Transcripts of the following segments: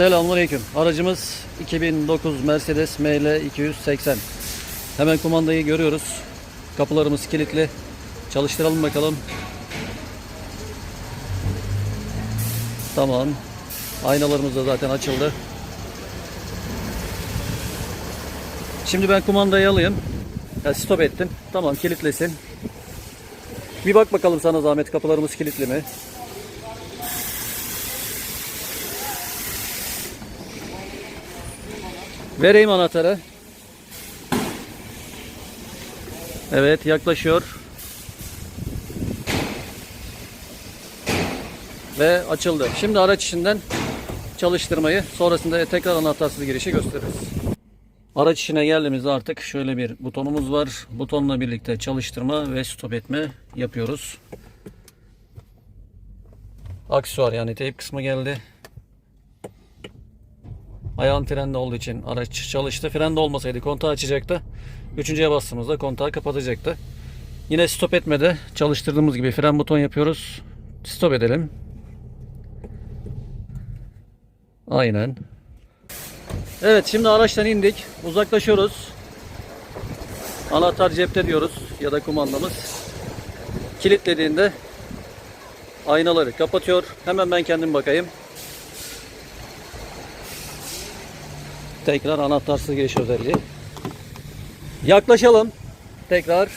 Selamünaleyküm. Aracımız 2009 Mercedes ML 280. Hemen kumandayı görüyoruz. Kapılarımız kilitli. Çalıştıralım bakalım. Tamam. Aynalarımız da zaten açıldı. Şimdi ben kumandayı alayım. Ya stop ettim. Tamam kilitlesin. Bir bak bakalım sana zahmet kapılarımız kilitli mi? Vereyim anahtarı. Evet yaklaşıyor. Ve açıldı. Şimdi araç içinden çalıştırmayı sonrasında tekrar anahtarsız girişi gösteririz. Araç içine geldiğimizde artık şöyle bir butonumuz var. Butonla birlikte çalıştırma ve stop etme yapıyoruz. Aksesuar yani teyp kısmı geldi. Ayağım frende olduğu için araç çalıştı. Frende olmasaydı kontağı açacaktı. Üçüncüye bastığımızda kontağı kapatacaktı. Yine stop etmede çalıştırdığımız gibi fren buton yapıyoruz. Stop edelim. Aynen. Evet şimdi araçtan indik. Uzaklaşıyoruz. Anahtar cepte diyoruz ya da kumandamız. Kilitlediğinde aynaları kapatıyor. Hemen ben kendim bakayım. Tekrar anahtarsız giriş özelliği. Yaklaşalım. Tekrar.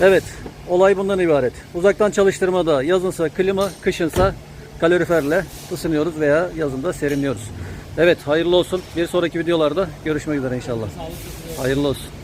Evet. Olay bundan ibaret. Uzaktan çalıştırmada yazınsa klima, kışınsa kaloriferle ısınıyoruz veya yazında serinliyoruz. Evet hayırlı olsun. Bir sonraki videolarda görüşmek üzere inşallah. Hayırlı olsun.